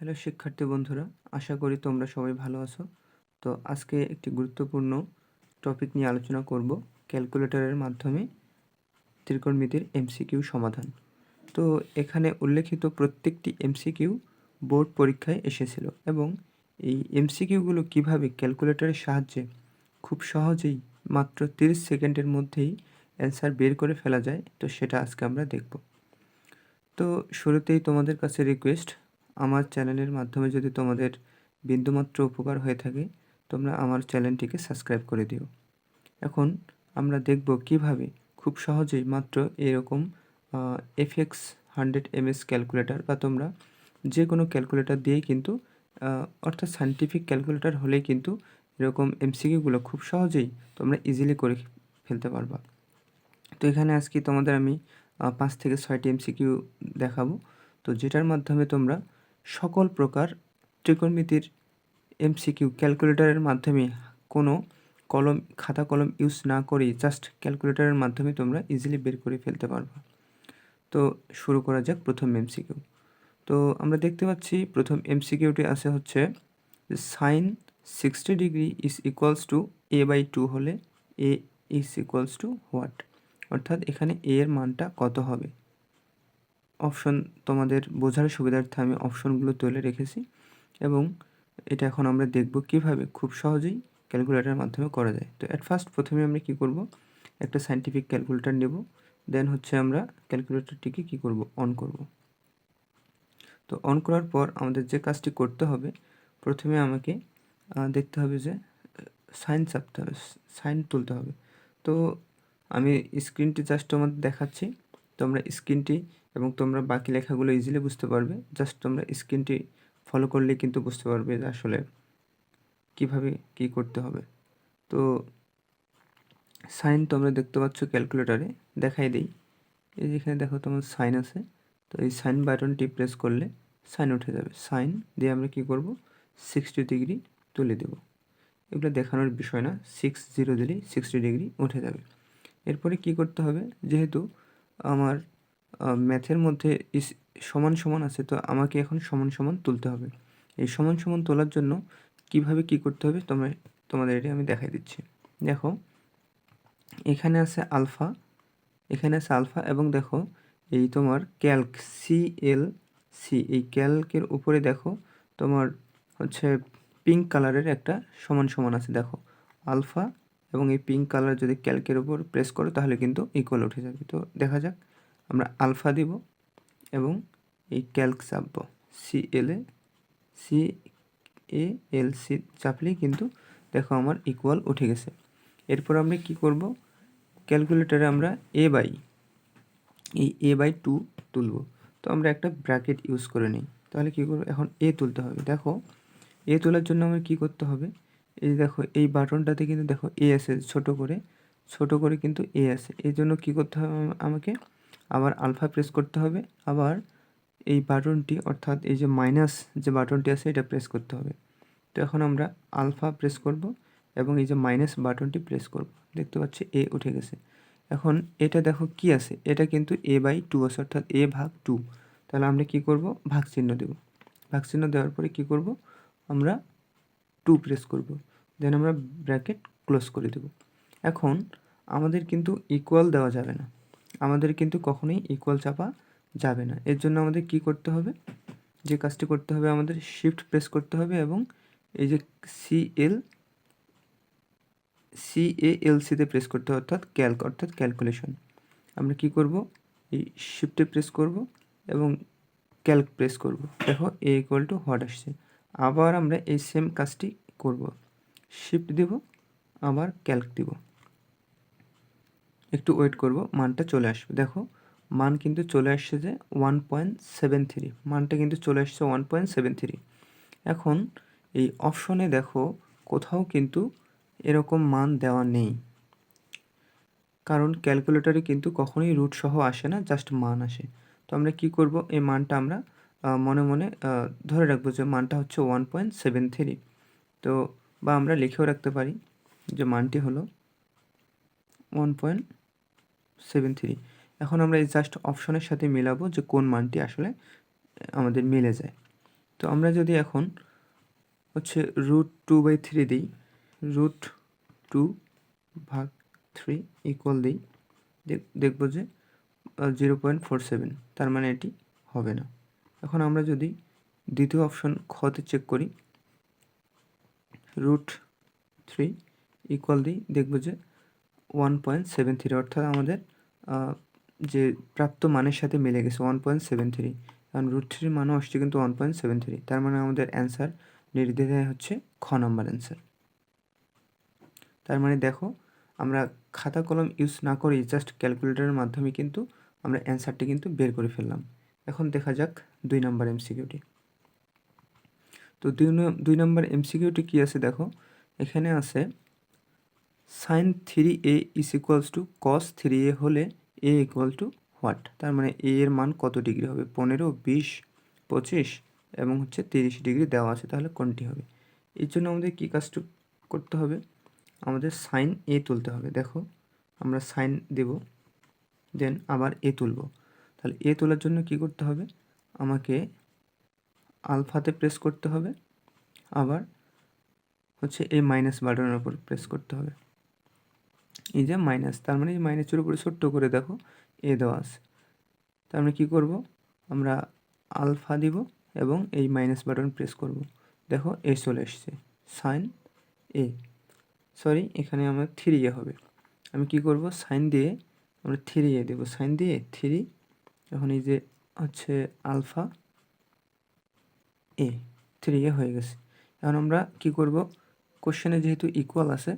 Hello শিক্ষার্থী বন্ধুরা, আশা করি তোমরা সবাই ভালো আছো। তো আজকে একটি গুরুত্বপূর্ণ টপিক নিয়ে আলোচনা করব ক্যালকুলেটরের মাধ্যমে ত্রিকোণমিতির এমসিকিউ সমাধান। তো এখানে উল্লেখিত প্রত্যেকটি এমসিকিউ বোর্ড পরীক্ষায় এসেছিল এবং এই এমসিকিউগুলো কীভাবে ক্যালকুলেটরের সাহায্যে খুব সহজেই মাত্র তিরিশ সেকেন্ডের মধ্যেই অ্যান্সার বের করে ফেলা যায়, তো সেটা আজকে আমরা দেখব। তো শুরুতেই তোমাদের কাছে রিকোয়েস্ট আমার চ্যানেলের মাধ্যমে যদি তোমাদের বিন্দুমাত্র উপকার হয়ে থাকে, তোমরা আমার চ্যানেলটিকে সাবস্ক্রাইব করে দিও। এখন আমরা দেখব কীভাবে খুব সহজেই মাত্র এরকম এফএক্স হান্ড্রেড এমএস ক্যালকুলেটর বা তোমরা যে কোনো ক্যালকুলেটর দিয়েই কিন্তু অর্থাৎ সাইন্টিফিক ক্যালকুলেটর হলেই কিন্তু এরকম এমসিকিউগুলো খুব সহজেই তোমরা ইজিলি করে ফেলতে পারবা। তো এখানে আজকে তোমাদের আমি পাঁচ থেকে ছয়টি এমসিকিউ দেখাবো। তো যেটার মাধ্যমে তোমরা সকল প্রকার ত্রিকোণমিতির এমসিকিউ ক্যালকুলেটরের মাধ্যমে কোনো কলম, খাতা কলম ইউজ না করেই জাস্ট ক্যালকুলেটরের মাধ্যমে তোমরা ইজিলি বের করে ফেলতে পারবে। তো শুরু করা যাক প্রথম এমসিকিউ। তো আমরা দেখতে পাচ্ছি প্রথম এমসিকিউটি আছে হচ্ছে sine sixty degree is equals to A by two হলে A is equals to what অর্থাৎ এখানে এ এর মানটা কত হবে? অপশন তোমাদের বোঝার সুবিধার্থে আমি অপশনগুলো তুলে রেখেছি এবং এটা এখন আমরা দেখব কীভাবে খুব সহজেই ক্যালকুলেটারের মাধ্যমে করা যায়। তো অ্যাট ফার্স্ট প্রথমে আমরা কি করব? একটা সাইন্টিফিক ক্যালকুলেটার নেব দেন হচ্ছে আমরা ক্যালকুলেটরটিকে কি করব? অন করব। তো অন করার পর আমাদের যে কাজটি করতে হবে, প্রথমে আমাকে দেখতে হবে যে সাইন চাপতে হবে সাইন তুলতে হবে। তো আমি স্ক্রিনটি জাস্ট তোমাদের দেখাচ্ছি। তোমরা স্ক্রিনটি এবং তোমরা বাকি লেখাগুলো ইজিলি বুঝতে পারবে। জাস্ট তোমরা স্ক্রিনটি ফলো করলে কিন্তু বুঝতে পারবে যে আসলে কীভাবে কি করতে হবে। তো সাইন তোমরা দেখতে পাচ্ছ ক্যালকুলেটারে দেখাই দিই। এই যেখানে দেখো তোমার সাইন আছে। তো এই সাইন বাটনটি প্রেস করলে সাইন উঠে যাবে। সাইন দিয়ে আমরা কি করব? সিক্সটি ডিগ্রি তুলে দেব। এগুলো দেখানোর বিষয় না। সিক্স জিরো দিলেই সিক্সটি ডিগ্রি উঠে যাবে। এরপরে কি করতে হবে? যেহেতু আমার ম্যাথের মধ্যে সমান সমান আছে, তো আমাকে এখন সমান সমান তুলতে হবে। এই সমান সমান তোলার জন্য কীভাবে কি করতে হবে তোমরা, তোমাদের এটি আমি দেখাই দিচ্ছি। দেখো, এখানে আছে আলফা, এখানে আছে আলফা এবং দেখো, এই তোমার ক্যালক সি এল সি এই ক্যালকের উপরে দেখো, তোমার হচ্ছে পিঙ্ক কালারের একটা সমান সমান আছে, দেখো। আলফা এবং এই পিঙ্ক কালার যদি ক্যালকের উপর প্রেস করো, তাহলে কিন্তু ইকুয়াল উঠে যাবে। তো দেখা যাক, আমরা আলফা দিব এবং এই calc চাপব। C L A C A L C চাপলেই কিন্তু দেখো আমার ইকুয়াল উঠে গেছে। এরপর আমরা কি করব? ক্যালকুলেটারে আমরা এ বাই এই এ বাই টু তুলব। তো আমরা একটা ব্র্যাকেট ইউজ করে নিই। তাহলে কী করব? এখন এ তুলতে হবে। দেখো এ তোলার জন্য আমার কী করতে হবে? এই দেখো, এই বাটনটাতে কিন্তু দেখো এ আছে, ছোট করে ছোট করে কিন্তু এ আছে। এই জন্য কী করতে হবে আমাকে আবার আলফা প্রেস করতে হবে, আবার এই বাটনটি, অর্থাৎ এই যে মাইনাস যে বাটনটি আছে, এটা প্রেস করতে হবে। তো এখন আমরা আলফা প্রেস করব এবং এই যে মাইনাস বাটনটি প্রেস করব। দেখতে পাচ্ছি এ উঠে গেছে। এখন এটা দেখো কি আছে? এটা কিন্তু এ বাই টু আছে, অর্থাৎ এ ভাগ টু তাহলে আমরা কি করব? ভাগ চিহ্ন দেব। ভাগ চিহ্ন দেওয়ার পরে কি করব? আমরা টু প্রেস করব দেন আমরা ব্র্যাকেট ক্লোজ করে দেব। এখন আমাদের কিন্তু ইকুয়াল দেওয়া যাবে না। আমাদের কিন্তু কখনোই ইকুয়াল চাপা যাবে না। এর জন্য আমাদের কি করতে হবে? যে কাজটি করতে হবে, আমাদের শিফট প্রেস করতে হবে এবং এই যে সি এল সি এ এল সিতে প্রেস করতে হবে, অর্থাৎ ক্যালক অর্থাৎ ক্যালকুলেশন আমরা কি করব? এই শিফটে প্রেস করব এবং ক্যালক প্রেস করব। দেখো এ ইকুয়াল টু হট আসছে। আবার আমরা এই সেম কাজটি করব। শিফট দেব, আবার ক্যালক দিব। একটু ওয়েট করব, মানটা চলে আসবে। দেখো, মান কিন্তু চলে আসছে যে ওয়ান পয়েন্ট সেভেন থ্রি মানটা কিন্তু চলে আসছে ওয়ান পয়েন্ট সেভেন থ্রি এখন এই অপশনে দেখো, কোথাও কিন্তু এরকম মান দেওয়া নেই। কারণ ক্যালকুলেটারে কিন্তু কখনোই রুট সহ আসে না জাস্ট মান আসে। তো আমরা কি করব? এই মানটা আমরা মনে মনে ধরে রাখব যে মানটা হচ্ছে ওয়ান পয়েন্ট সেভেন থ্রি তো বা আমরা লিখেও রাখতে পারি যে মানটি হলো ওয়ান পয়েন্ট সেভেন থ্রি এখন আমরা এই জাস্ট অপশনের সাথে মেলাবো যে কোন মানটি আসলে আমাদের মিলে যায়। তো আমরা যদি এখন হচ্ছে রুট টু বাই থ্রি দিই রুট টু ভাগ থ্রি ইকুয়াল দিই, দেখ- দেখব যে জিরো পয়েন্ট ফোর সেভেন তার মানে এটি হবে না। এখন আমরা যদি দ্বিতীয় অপশন খতে চেক করি রুট থ্রি ইকুয়াল দিই দেখব যে ওয়ান পয়েন্ট সেভেন থ্রি অর্থাৎ আমাদের যে প্রাপ্ত মানের সাথে মিলে গেছে ওয়ান পয়েন্ট সেভেন থ্রি কারণ রুট থ্রির মানও আসছে কিন্তু ওয়ান পয়েন্ট সেভেন থ্রি তার মানে আমাদের অ্যান্সার নির্দ্বিধায় হচ্ছে খ নম্বর অ্যান্সার তার মানে দেখো, আমরা খাতা কলম ইউজ না করে জাস্ট ক্যালকুলেটরের মাধ্যমে কিন্তু আমরা অ্যান্সারটি কিন্তু বের করে ফেললাম। এখন দেখা যাক দুই নাম্বার এমসিকিউটি তো দুই দুই নাম্বার এমসিকিউটি কী আছে দেখো? এখানে আছে sine three A is equals to cos three A হলে এ ইকুয়াল টু হোয়াট তার মানে এ এর মান কত ডিগ্রি হবে? পনেরো, বিশ, পঁচিশ এবং হচ্ছে তিরিশ ডিগ্রি দেওয়া আছে, তাহলে কোনটি হবে? এর জন্য আমাদের কী কাজটু করতে হবে? আমাদের সাইন এ তুলতে হবে। দেখো, আমরা সাইন দেব দেন আবার এ তুলব। তাহলে এ তোলার জন্য কি করতে হবে? আমাকে আলফাতে প্রেস করতে হবে। আবার হচ্ছে এই মাইনাস বাটনের উপর প্রেস করতে হবে। এই যে মাইনাস তার মানে এই মাইনাসের উপরে ছোট্ট করে দেখো এ দেওয়া আছে। তার মানে কী করব? আমরা আলফা দিব এবং এই মাইনাস বাটন প্রেস করব। দেখো এ চলে এসছে। সাইন এ সরি এখানে আমার থ্রি এ হবে। আমি কি করব? সাইন দিয়ে, আমরা থ্রি এ দেবো। সাইন দিয়ে থ্রি এখন এই যে হচ্ছে আলফা এ থ্রি এ হয়ে গেছে। এখন আমরা কি করব? কোশ্চেনে যেহেতু ইকুয়াল আছে,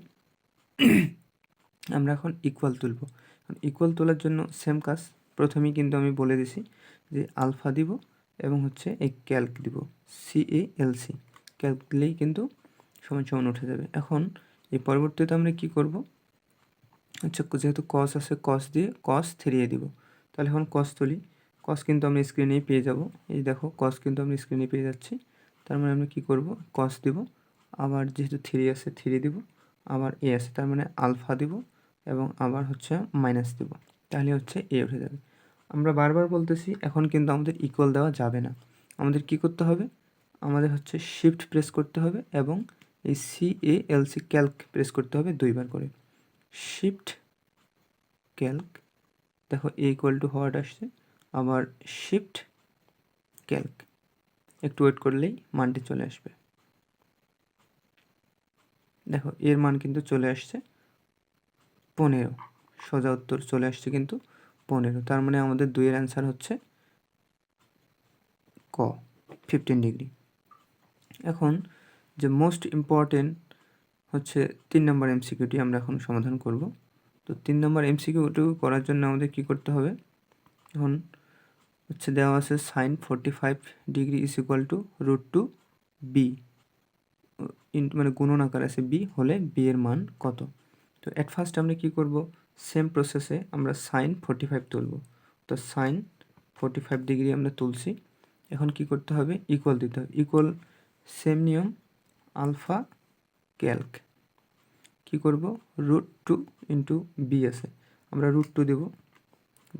আমরা এখন ইকুয়াল তুলব। ইকুয়াল তোলার জন্য সেম কাজ প্রথমেই কিন্তু আমি বলে দিছি যে আলফা দিব এবং হচ্ছে এই ক্যালক দিব। C A L C calc দিলেই কিন্তু সমান সমান উঠে যাবে। এখন এই পরবর্তীতে আমরা কি করব? আচ্ছা যেহেতু কস আছে কস দিয়ে কস থ্রিয়ে দিব। তাহলে এখন কস তুলি। কস কিন্তু আমরা স্ক্রিনেই পেয়ে যাব। এই দেখো কস কিন্তু আমরা স্ক্রিনে পেয়ে যাচ্ছি। তার মানে আমরা কী করব? কস দিব। আবার যেহেতু থ্রি আছে থ্রি দিব। আবার এ আছে, তার মানে আলফা দিব। এবং আবার হচ্ছে মাইনাস দিব। তাহলে হচ্ছে এ উঠে যাবে। আমরা বারবার বলতেছি, এখন কিন্তু আমাদের ইকুয়াল দেওয়া যাবে না। আমাদের কি করতে হবে? আমাদের হচ্ছে শিফট প্রেস করতে হবে এবং এই C A L C calc press করতে হবে দুইবার করে। শিফট ক্যালক দেখো এ ইকুয়াল টু হোয়াট আসছে। আবার শিফট ক্যালক একটু ওয়েট করলেই মানটি চলে আসবে। দেখো, এর মান কিন্তু চলে আসছে পনেরো। সোজা উত্তর চলে আসছে কিন্তু পনেরো। তার মানে আমাদের দুইয়ের অ্যান্সার হচ্ছে ক ফিফটিন ডিগ্রি এখন যে মোস্ট ইম্পর্টেন্ট হচ্ছে তিন নম্বর এমসিকিউটি আমরা এখন সমাধান করব। তো তিন নম্বর এমসিকিউটি করার জন্য আমাদের কি করতে হবে? এখন হচ্ছে দেওয়া আছে sine forty five degree is equal to root two B মানে গুণন আকার আছে বি হলে বি এর মান কত? তো অ্যাট ফার্স্ট আমরা কি করব? সেম প্রসেসে আমরা সাইন ফোরটি ফাইভ তুলব। তো সাইন ফোরটি ফাইভ ডিগ্রি আমরা তুলছি। এখন কি করতে হবে? ইকুয়াল দিতে হবে। ইকুয়াল সেম নিয়ম আলফা ক্যালক কি করব? রুট টু ইন্টু বি আছে। আমরা রুট টু দেব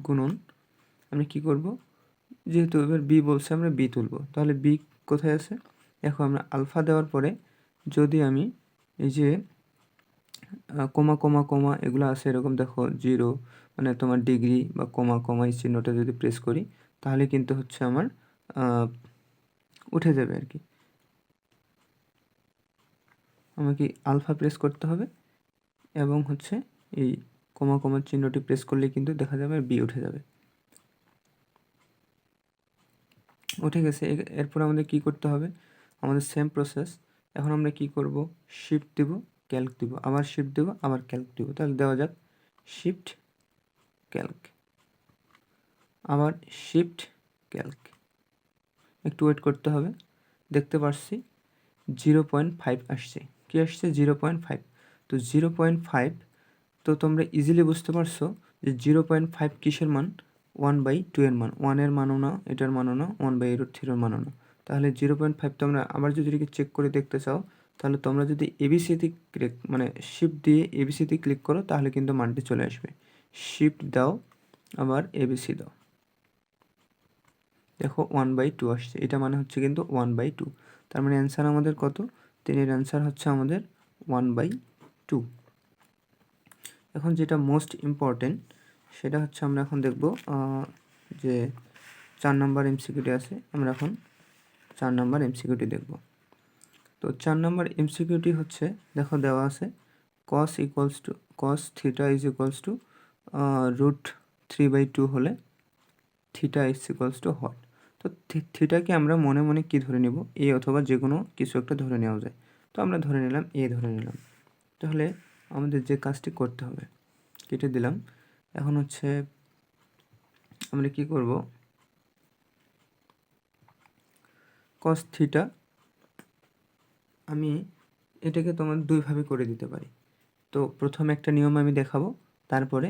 গুণন। আমরা কি করব? যেহেতু এবার বি বলছে, আমরা বি তুলব। তাহলে বি কোথায় আছে? দেখো, আমরা আলফা দেওয়ার পরে যদি আমি এই যে কমা কমা কমা এগুলো আছে, এরকম দেখো জিরো মানে তোমার ডিগ্রি বা কমা কমা এই চিহ্নটা যদি প্রেস করি, তাহলে কিন্তু হচ্ছে আমার উঠে যাবে আর কি। আমাকে আলফা প্রেস করতে হবে। এবং হচ্ছে এই কমা কমা চিহ্নটি প্রেস করলে কিন্তু দেখা যাবে বি উঠে যাবে। উঠে গেছে এরপর আমাদের কি করতে হবে? আমাদের সেম প্রসেস এখন আমরা কি করব? শিফট দেব ক্যালক দিব। আবার শিফট দেব, আবার ক্যালক দিব। তাহলে দেওয়া যাক শিফট ক্যালক আবার শিফট ক্যালক একটু ওয়েট করতে হবে। দেখতে পাচ্ছি জিরো পয়েন্ট ফাইভ আসছে। কী আসছে? জিরো পয়েন্ট ফাইভ তো জিরো পয়েন্ট ফাইভ, তো তোমরা ইজিলি বুঝতে পারছ যে জিরো পয়েন্ট ফাইভ কিসের মান? ওয়ান বাই টু এর মান। ওয়ানের মানও না, এটার মানও না, ওয়ান বাই রুট থ্রির মানও না। তাহলে জিরো পয়েন্ট ফাইভ তোমরা আবার যদি এটাকে চেক করে দেখতে চাও, তাহলে তোমরা যদি এবিসিতে ক্লিক মানে শিফট দিয়ে এবিসিতে ক্লিক করো, তাহলে কিন্তু মানটি চলে আসবে। শিফট দাও, আবার এবিসি দাও। দেখো ওয়ান বাই টু আসছে। এটা মানে হচ্ছে কিন্তু ওয়ান বাই টু তার মানে অ্যান্সার আমাদের কত? তিনের অ্যান্সার হচ্ছে আমাদের ওয়ান বাই টু। এখন যেটা মোস্ট ইম্পর্টেন্ট সেটা হচ্ছে আমরা এখন দেখব যে চার নাম্বার এমসিকিউটি আছে, আমরা এখন চার নাম্বার এমসিকিউটি দেখব। তো চার নাম্বার এমসিকিউটি হচ্ছে, দেখো দেওয়া আছে cos equals to cos theta is equals to root three by two হলে theta is equals to what তো থিটাকে আমরা মনে মনে কি ধরে নেব? এ অথবা যে কোনো কিছু একটা ধরে নেওয়া যায়। তো আমরা ধরে নিলাম এ ধরে নিলাম। তাহলে আমাদের যে কাজটি করতে হবে। কেটে দিলাম। এখন হচ্ছে আমরা কি করব? কস থিটা আমি এটাকে তোমার দুইভাবে করে দিতে পারি। তো প্রথম একটা নিয়ম আমি দেখাবো, তারপরে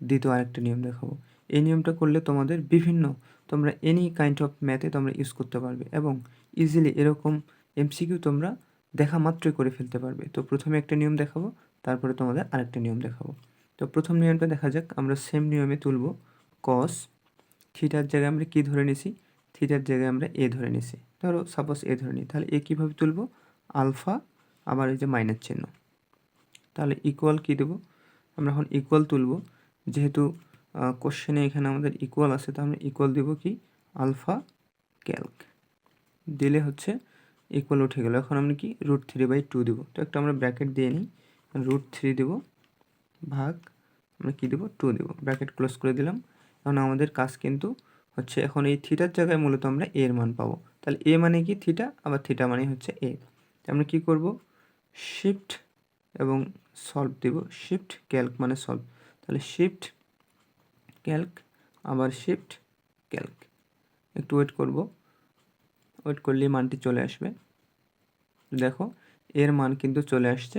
দ্বিতীয় আরেকটা নিয়ম দেখাবো। এই নিয়মটা করলে তোমাদের বিভিন্ন, তোমরা এনি কাইন্ড অফ ম্যাথে তোমরা ইউজ করতে পারবে এবং ইজিলি এরকম এমসিকিউ তোমরা দেখা মাত্রই করে ফেলতে পারবে। তো প্রথমে একটা নিয়ম দেখাবো, তারপরে তোমাদের আরেকটা নিয়ম দেখাবো। তো প্রথম নিয়মটা দেখা যাক, আমরা সেম নিয়মে তুলব কস থিটার জায়গায় আমরা কী ধরে নিছি? থিটার জায়গায় আমরা এ ধরে নিছি। ধরো সাপোজ এ ধরে নিই, তাহলে এ কীভাবে তুলব? আলফা আবার এই যে মাইনাস চিহ্ন। তাহলে ইকুয়াল কী দেবো? আমরা এখন ইকুয়াল তুলব, যেহেতু কোশ্চেনে এখানে আমাদের ইকুয়াল আছে তো আমরা ইকুয়াল দেবো কি? আলফা ক্যালক দিলে হচ্ছে ইকুয়াল উঠে গেল। এখন আমরা কি? রুট থ্রি বাই টু দেবো। তো একটা আমরা ব্র্যাকেট দিয়ে নিই। রুট থ্রি দেবো ভাগ, আমরা কী দেবো? টু দেবো। ব্র্যাকেট ক্লোজ করে দিলাম। এখন আমাদের কাজ কিন্তু হচ্ছে এখন এই থিটার জায়গায় মূলত আমরা এর মান পাবো। তাহলে এ মানে কি থিটা আবার থিটা মানে হচ্ছে এ আমরা কি করব? শিফট এবং সলভ দেব। শিফট ক্যালক মানে সলভ তাহলে শিফট ক্যালক আবার শিফট ক্যালক একটু ওয়েট করব। ওয়েট করলে মানটি চলে আসবে। দেখো, এর মান কিন্তু চলে আসছে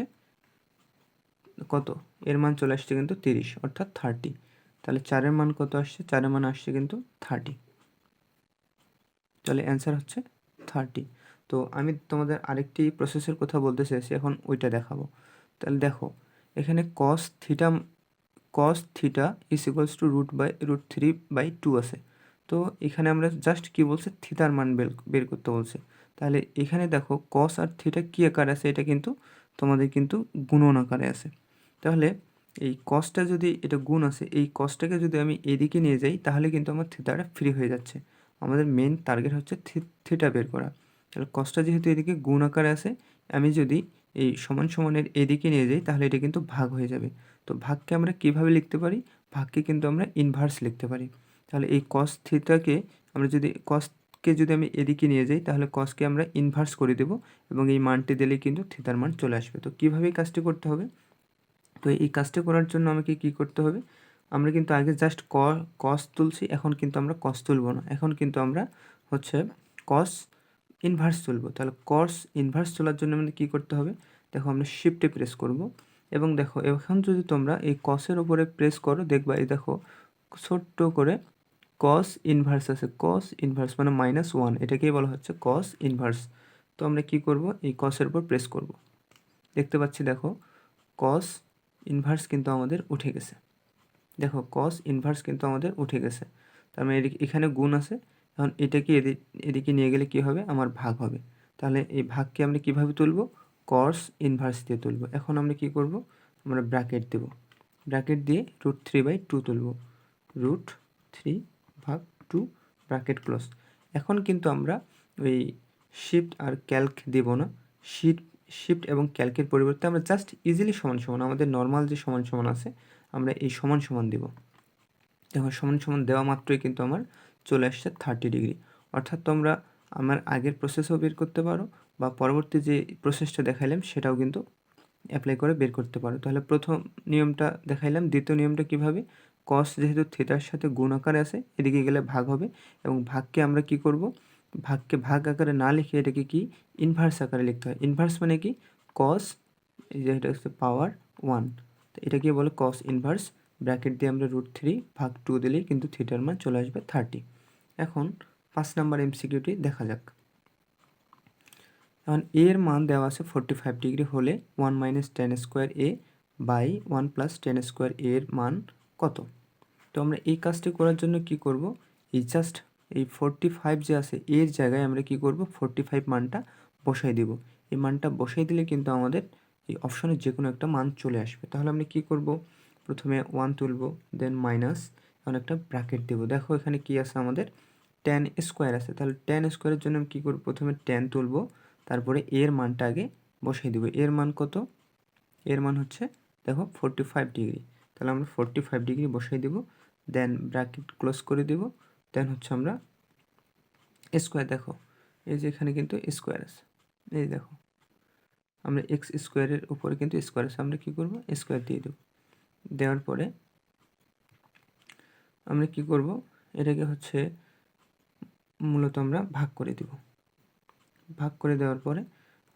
কত? এর মান চলে আসছে কিন্তু তিরিশ, অর্থাৎ থার্টি তাহলে চারের মান কত আসছে? চারের মান আসছে কিন্তু থার্টি তাহলে অ্যান্সার হচ্ছে থার্টি তো আমি তোমাদের আরেকটি প্রসেসের কথা বলতে চাইছি, এখন ওইটা দেখাবো। তাহলে দেখো, এখানে cos theta cos theta is equals to root by root three by two আছে। তো এখানে আমরা জাস্ট কি বলছে? থিতার মান বের করতে বলছে। তাহলে এখানে দেখো কস আর থিটা কী আকারে আছে? এটা কিন্তু তোমাদের কিন্তু গুণন আকারে আছে। তাহলে এই কসটা যদি, এটা গুণ আছে, এই কসটাকে যদি আমি এদিকে নিয়ে যাই, তাহলে কিন্তু আমার থিতাটা ফ্রি হয়ে যাচ্ছে। আমাদের মেন টার্গেট হচ্ছে থিটা বের করা। তাহলে কসটা যেহেতু এদিকে গুণ আকারে আছে, আমি যদি এই সমান সমানের এদিকে নিয়ে যাই, তাহলে এটা কিন্তু ভাগ হয়ে যাবে। তো ভাগকে আমরা কীভাবে লিখতে পারি? ভাগকে কিন্তু আমরা ইনভার্স লিখতে পারি। তাহলে এই কস থিটাকে আমরা যদি কসকে যদি আমি এদিকে নিয়ে যাই, তাহলে কসকে আমরা ইনভার্স করে দেব এবং এই মানটি দিলে কিন্তু থিতার মান চলে আসবে। তো কীভাবে এই কাজটি করতে হবে? তো এই কাজটি করার জন্য আমাকে কি করতে হবে? আমরা কিন্তু আগে জাস্ট ক কস তুলছি, এখন কিন্তু আমরা কস তুলব না। এখন কিন্তু আমরা হচ্ছে কস ইনভার্স তুলব। তাহলে কস ইনভার্স তোলার জন্য আমাদের কী করতে হবে? দেখো আমরা শিফটে প্রেস করব এবং দেখো, এখন যদি তোমরা এই কসের ওপরে প্রেস করো, দেখবা এই দেখো, ছোট্ট করে কস ইনভার্স আছে কস ইনভার্স মানে মাইনাস ওয়ান এটাকেই বলা হচ্ছে কস ইনভার্স তো আমরা কি করব? এই কসের উপর প্রেস করব। দেখতে পাচ্ছি, দেখো কস ইনভার্স কিন্তু আমাদের উঠে গেছে। দেখো কস ইনভার্স কিন্তু আমাদের উঠে গেছে। তার মানে এখানে গুণ আছে, এখন এটাকে এদিকে নিয়ে গেলে কি হবে? আমার ভাগ হবে। তাহলে এই ভাগকে আমরা কীভাবে তুলব? কস ইনভার্স দিয়ে তুলব। এখন আমরা কি করব? আমরা ব্র্যাকেট দেব। ব্র্যাকেট দিয়ে রুট থ্রি বাই টু তুলব। রুট থ্রি ভাগ টু ব্র্যাকেট ক্লোজ। এখন কিন্তু আমরা ওই শিফট আর ক্যালক দেব না। শিফট শিফট এবং ক্যালকের পরিবর্তে আমরা জাস্ট ইজিলি সমান সমান, আমাদের নর্মাল যে সমান সমান আছে, আমরা এই সমান সমান দেব। দেখো, সমান সমান দেওয়া মাত্রই কিন্তু আমার চলে আসছে থার্টি ডিগ্রি অর্থাৎ তোমরা আমার আগের প্রসেসও বের করতে পারো বা পরবর্তী যে প্রসেসটা দেখাইলাম, সেটাও কিন্তু অ্যাপ্লাই করে বের করতে পারো। তাহলে প্রথম নিয়মটা দেখাইলাম, দ্বিতীয় নিয়মটা কীভাবে? কস যেহেতু থিটার সাথে গুণ আকারে আছে, এদিকে গেলে ভাগ হবে এবং ভাগকে আমরা কি করব? ভাগকে ভাগ আকারে না লিখে এটাকে কি? ইনভার্স আকারে লিখতে হয়। ইনভার্স মানে কি? কস এই যে এটা হচ্ছে পাওয়ার ওয়ান তো এটাকে বলে কস ইনভার্স ব্র্যাকেট দিয়ে আমরা রুট থ্রি ভাগ টু দিলেই কিন্তু থিটার মান চলে আসবে থার্টি এখন পাঁচ নাম্বার এমসিকিউটি দেখা যাক। এখন এর মান দেওয়া আছে ফোরটি ফাইভ ডিগ্রি হলে one minus ten square A by one plus ten square এর মান কত? তো আমরা এই কাজটি করার জন্য কি করব? এই জাস্ট এই ফোরটি ফাইভ যে আছে, এর জায়গায় আমরা কি করব? ফোরটি ফাইভ মানটা বসাই দিব। এই মানটা বসাই দিলে কিন্তু আমাদের এই অপশনের যে কোনো একটা মান চলে আসবে। তাহলে আমরা কি করব? প্রথমে ওয়ান তুলব দেন মাইনাস এখন একটা ব্র্যাকেট দেবো। দেখো এখানে কি আছে আমাদের? টেন স্কোয়ার আছে। তাহলে টেন স্কোয়ারের জন্য আমি কী করব? প্রথমে টেন তুলব, তারপরে এর মানটা আগে বসাই দেবো। এর মান কত? এর মান হচ্ছে, দেখো ফোরটি ফাইভ ডিগ্রি তাহলে আমরা ফোরটি ফাইভ ডিগ্রি বসাই দেবো। দেন ব্র্যাকেট ক্লোজ করে দেবো। দেন হচ্ছে আমরা স্কোয়ার দেখো। এই যে এখানে কিন্তু স্কোয়ার আছে। এই দেখো। আমরা এক্স স্কোয়ারের উপরে কিন্তু স্কোয়ার আছে। আমরা কী করব? স্কোয়ার দিয়ে দেবো। দেওয়ার পরে আমরা কি করব? এটাকে হচ্ছে মূলত আমরা ভাগ করে দেব। ভাগ করে দেওয়ার পরে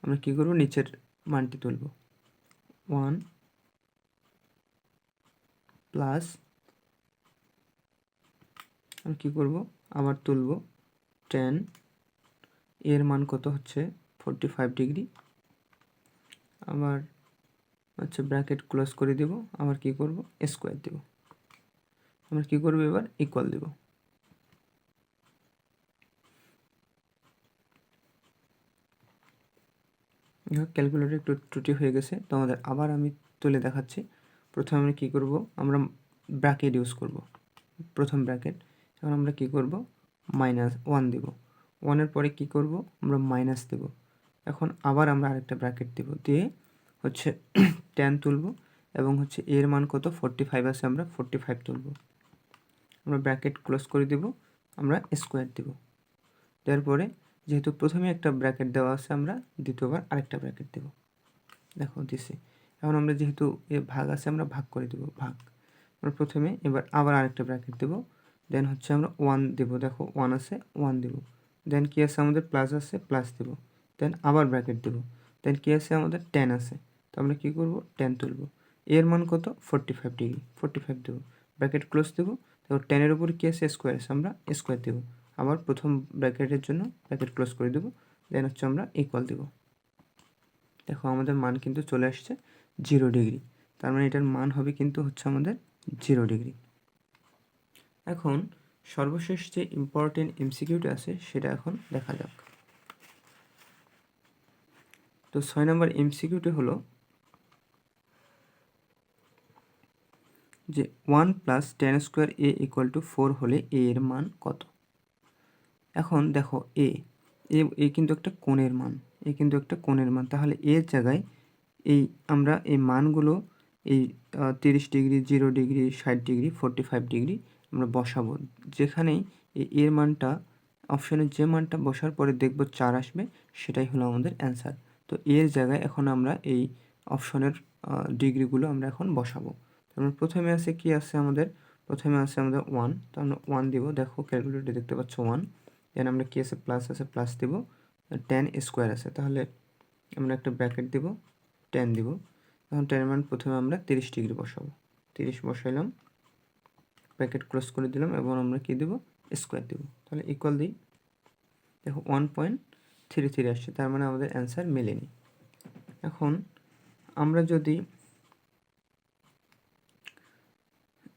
আমরা কি করব? নিচের মানটি তুলব। ওয়ান প্লাস আমরা কী করব? আবার তুলব। টেন এর মান কত হচ্ছে? ফোরটি ফাইভ ডিগ্রি আবার আচ্ছা ব্র্যাকেট ক্লোজ করে দেব। আবার কি করব? স্কোয়ার দেব। আমরা কি করব এবার? ইকুয়াল দেব। ক্যালকুলেটর একটু ত্রুটি হয়ে গেছে। তোমাদের আবার আমি তুলে দেখাচ্ছি। প্রথমে আমরা কী করব? আমরা ব্র্যাকেট ইউজ করব। প্রথম ব্র্যাকেট এখন আমরা কি করব? মাইনাস ওয়ান দেব। ওয়ানের পরে কি করব? আমরা মাইনাস দেব। এখন আবার আমরা আরেকটা ব্র্যাকেট দেব। দিয়ে হচ্ছে টেন তুলব এবং হচ্ছে এর মান কত? ফোরটি ফাইভ আছে, আমরা ফোরটি ফাইভ তুলব। আমরা ব্র্যাকেট ক্লোজ করে দেব, আমরা স্কোয়ার দেব। দেওয়ার পরে যেহেতু প্রথমে একটা ব্র্যাকেট দেওয়া আছে, আমরা দ্বিতীয়বার আরেকটা ব্র্যাকেট দেব। দেখো, দিছি। এখন আমরা যেহেতু এ ভাগ আছে, আমরা ভাগ করে দেব, ভাগ। আমরা প্রথমে এবার আবার আরেকটা ব্র্যাকেট দেব। দেন হচ্ছে আমরা ওয়ান দেব। দেখো ওয়ান আছে ওয়ান দেব। দেন কী আছে আমাদের? প্লাস আছে প্লাস দেব। দেন আবার ব্র্যাকেট দেব। দেন কী আছে আমাদের? টেন আছে। তো আমরা কী করব? টেন তুলব। এর মান কত? Forty five degree forty five দেবো। ব্র্যাকেট ক্লোজ দেবো। তো টেনের উপরে কী আছে? স্কোয়ার আছে। আমরা স্কোয়ার দেবো। আবার প্রথম ব্র্যাকেটের জন্য ব্র্যাকেট ক্লোজ করে দেবো। দেন হচ্ছে আমরা ইকুয়াল দেবো। দেখো, আমাদের মান কিন্তু চলে আসছে জিরো ডিগ্রি তার মানে এটার মান হবে কিন্তু হচ্ছে আমাদের জিরো ডিগ্রি এখন সর্বশেষ যে ইম্পর্টেন্ট এমসিকিউটি আছে, সেটা এখন দেখা যাক। তো ছয় নম্বর এমসিকিউটি হলো যে one plus ten square A equal to four হলে এ এর মান কত? এখন দেখো এ এ কিন্তু একটা কোণের মান এ কিন্তু একটা কোণের মান। তাহলে এর জায়গায় এই আমরা এই মানগুলো এই তিরিশ ডিগ্রি জিরো ডিগ্রি, ষাট ডিগ্রি ফোরটি ফাইভ ডিগ্রি আমরা বসাবো। যেখানেই এই এর মানটা অপশানের যে মানটা বসার পরে দেখব চার আসবে, সেটাই হলো আমাদের অ্যান্সার তো এর জায়গায় এখন আমরা এই অপশনের ডিগ্রিগুলো আমরা এখন বসাবো। তারপর প্রথমে আছে কি আছে আমাদের? প্রথমে আছে আমাদের ওয়ান তো আমরা ওয়ান দিব। দেখো ক্যালকুলেটর দেখতে পাচ্ছ ওয়ান দেন আমরা কি আছে? প্লাস আছে প্লাস দিব। টেন স্কোয়ার আছে। তাহলে আমরা একটা ব্র্যাকেট দিব টেন দিব। এখন টেন মান প্রথমে আমরা তিরিশ ডিগ্রি বসাবো। তিরিশ বসাইলাম। ব্র্যাকেট ক্লোজ করে দিলাম এবং আমরা কি দেব? স্কোয়ার দেব। তাহলে ইকুয়াল দিই। দেখো ওয়ান পয়েন্ট থ্রি থ্রি আসছে, তার মানে আমাদের অ্যান্সার মেলেনি। এখন আমরা যদি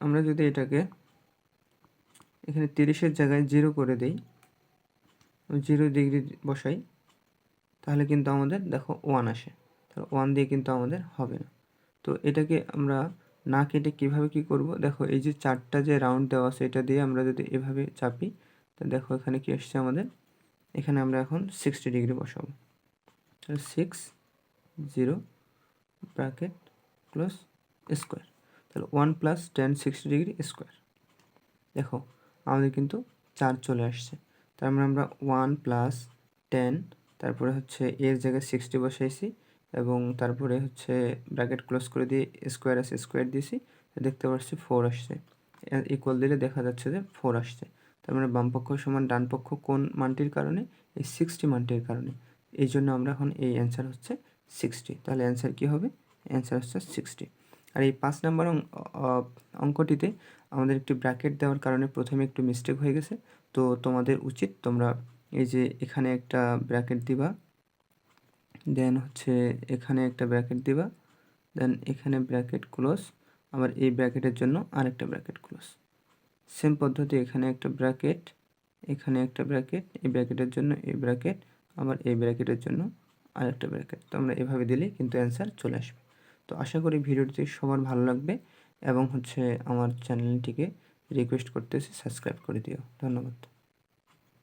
আমরা যদি এটাকে এখানে তিরিশের জায়গায় জিরো করে দেই জিরো ডিগ্রি বসাই, তাহলে কিন্তু আমাদের দেখো ওয়ান আসে। তাহলে ওয়ান দিয়ে কিন্তু আমাদের হবে না। তো এটাকে আমরা না কেটে কীভাবে কি করব? দেখো, এই যে চারটা যে রাউন্ড দেওয়া আছে, এটা দিয়ে আমরা যদি এভাবে চাপি, তো দেখো এখানে কি আসছে আমাদের? এখানে আমরা এখন সিক্সটি ডিগ্রি বসাবো। তাহলে six zero bracket plus square তাহলে one plus ten sixty degree square দেখো, আমাদের কিন্তু চার চলে আসছে। তার মানে আমরা ওয়ান প্লাস টেন তারপরে হচ্ছে এর জায়গায় সিক্সটি বসাইছি। এবং তারপরে হচ্ছে ব্র্যাকেট ক্লোজ করে দিয়ে স্কোয়ার আছে স্কোয়ার দিয়েছি দেখতে পাচ্ছি ফোর আসছে। ইকুয়াল দিলে দেখা যাচ্ছে যে ফোর আসছে। তার মানে বামপক্ষ সমান ডানপক্ষ কোন মানটির কারণে? এই সিক্সটি মানটির কারণে। এই জন্য আমরা এখন এই অ্যান্সার হচ্ছে সিক্সটি তাহলে অ্যান্সার কী হবে? অ্যান্সার হচ্ছে সিক্সটি আর এই পাঁচ নাম্বার অঙ্কটিতে আমাদের একটি ব্র্যাকেট দেওয়ার কারণে প্রথমে একটু মিস্টেক হয়ে গেছে। তো তোমাদের উচিত তোমরা এই যে এখানে একটা ব্র্যাকেট দিবা। দেন হচ্ছে এখানে একটা ব্র্যাকেট দিবা। দেন এখানে ব্র্যাকেট ক্লোজ আবার এই ব্র্যাকেটের জন্য আরেকটা ব্র্যাকেট ক্লোজ সেম পদ্ধতি, এখানে একটা ব্র্যাকেট এখানে একটা ব্র্যাকেট এই ব্র্যাকেটের জন্য এই ব্র্যাকেট আবার এই ব্র্যাকেটের জন্য আরেকটা ব্র্যাকেট তো আমরা এভাবে দিলেই কিন্তু অ্যান্সার চলে আসবে। তো আশা করি ভিডিওটি সবার ভালো লাগবে এবং হচ্ছে আমার চ্যানেলটিকে রিকোয়েস্ট করতেছি সাবস্ক্রাইব করে দিও। ধন্যবাদ।